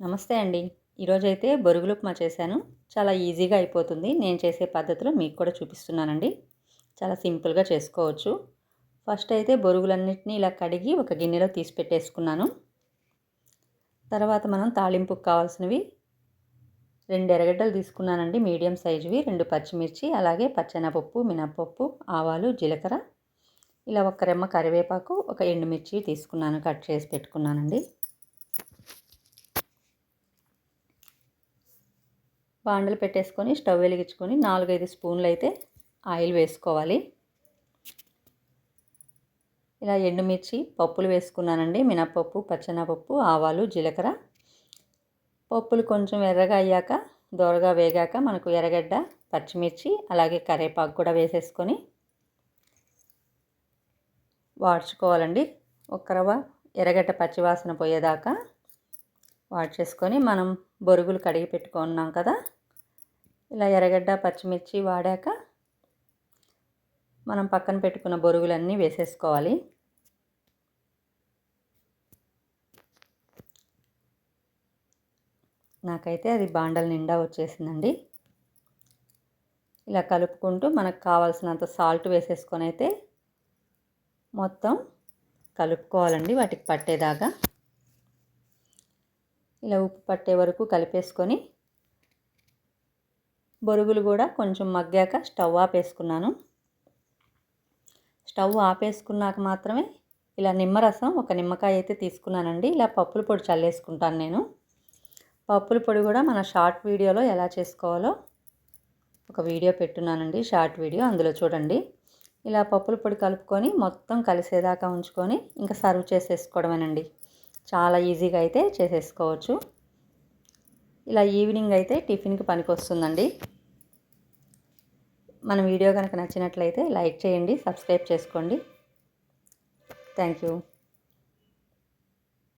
నమస్తే అండి. ఈరోజైతే బొరుగులు ఉప్మా చేశాను. చాలా ఈజీగా అయిపోతుంది. నేను చేసే పద్ధతిలో మీకు కూడా చూపిస్తున్నానండి. చాలా సింపుల్గా చేసుకోవచ్చు. ఫస్ట్ అయితే బొరుగులన్నింటినీ ఇలా కడిగి ఒక గిన్నెలో తీసి పెట్టేసుకున్నాను. తర్వాత మనం తాళింపుకు కావాల్సినవి రెండు ఎర్రగడ్డలు తీసుకున్నానండి. మీడియం సైజువి. రెండు పచ్చిమిర్చి అలాగే పచ్చెనపప్పు మినపప్పు ఆవాలు జీలకర్ర. ఇలా ఒక రెమ్మ కరివేపాకు ఒక ఎండుమిర్చి తీసుకున్నాను. కట్ చేసి పెట్టుకున్నానండి. బాండలు పెట్టేసుకొని స్టవ్ వెలిగించుకొని నాలుగైదు స్పూన్లు అయితే ఆయిల్ వేసుకోవాలి. ఇలా ఎండుమిర్చి పప్పులు వేసుకున్నానండి. మినపప్పు పచ్చెనపప్పు ఆవాలు జీలకర్ర. పప్పులు కొంచెం ఎర్రగా అయ్యాక దోరగా వేగాక మనకు ఎర్రగడ్డ పచ్చిమిర్చి అలాగే కరివేపాకు కూడా వేసేసుకొని వాడ్చుకోవాలండి. ఒక రవ్వ ఎర్రగడ్డ పచ్చివాసన పోయేదాకా వాడ్చేసుకొని మనం బొరుగులు కడిగి పెట్టుకున్నాం కదా ఇలా ఎర్రగడ్డ పచ్చిమిర్చి వాడాక మనం పక్కన పెట్టుకున్న బొరుగులన్నీ వేసేసుకోవాలి. నాకైతే అది బాండల నిండా వచ్చేసిందండి. ఇలా కలుపుకుంటూ మనకు కావాల్సినంత సాల్ట్ వేసేసుకొని అయితే మొత్తం కలుపుకోవాలండి వాటికి పట్టేదాకా. ఇలా ఉప్పు పట్టే వరకు కలిపేసుకొని బొరుగులు కూడా కొంచెం మగ్గాక స్టవ్ ఆపేసుకున్నాను. స్టవ్ ఆపేసుకున్నాక మాత్రమే ఇలా నిమ్మరసం ఒక నిమ్మకాయ అయితే తీసుకున్నానండి. ఇలా పప్పుల పొడి చల్లేసుకుంటాను నేను. పప్పుల పొడి కూడా మన షార్ట్ వీడియోలో ఎలా చేసుకోవాలో ఒక వీడియో పెట్టున్నానండి షార్ట్ వీడియో అందులో చూడండి. ఇలా పప్పుల పొడి కలుపుకొని మొత్తం కలిసేదాకా ఉంచుకొని ఇంకా సర్వ్ చేసేసుకోవడమేనండి. చాలా ఈజీగా అయితే చేసేసుకోవచ్చు. ఇలా ఈవినింగ్ అయితే టిఫిన్కి పనికి వస్తుందండి మన వీడియో కనుక నచ్చినట్లయితే లైక్ చేయండి సబ్స్క్రైబ్ చేసుకోండి. Thank you